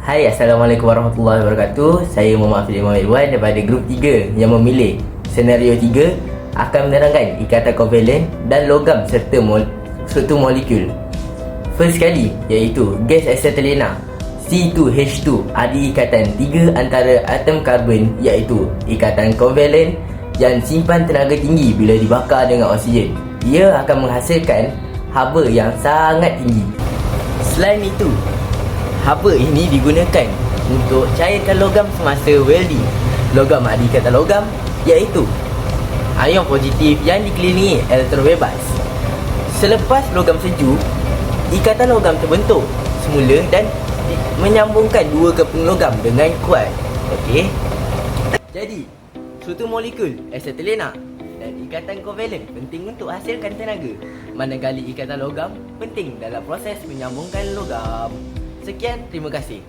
Hai, Assalamualaikum warahmatullahi wabarakatuh. Saya Muhammad Afiq Imam Irwan daripada grup 3 yang memilih Senario 3 akan menerangkan ikatan kovalen dan logam serta mol struktur molekul. First sekali iaitu gas acetylena C2H2 ada ikatan 3 antara atom karbon iaitu ikatan kovalen yang simpan tenaga tinggi bila dibakar dengan oksigen. Ia akan menghasilkan haba yang sangat tinggi. Selain itu, haba ini digunakan untuk cairkan logam semasa welding. Logam ada ikatan logam iaitu ion positif yang dikelilingi elektron bebas. Selepas logam sejuk, ikatan logam terbentuk semula dan menyambungkan dua keping logam dengan kuat. Okey. Jadi, suatu molekul acetylena dan ikatan kovalen penting untuk hasilkan tenaga. Manakala ikatan logam penting dalam proses menyambungkan logam. Sekian, terima kasih.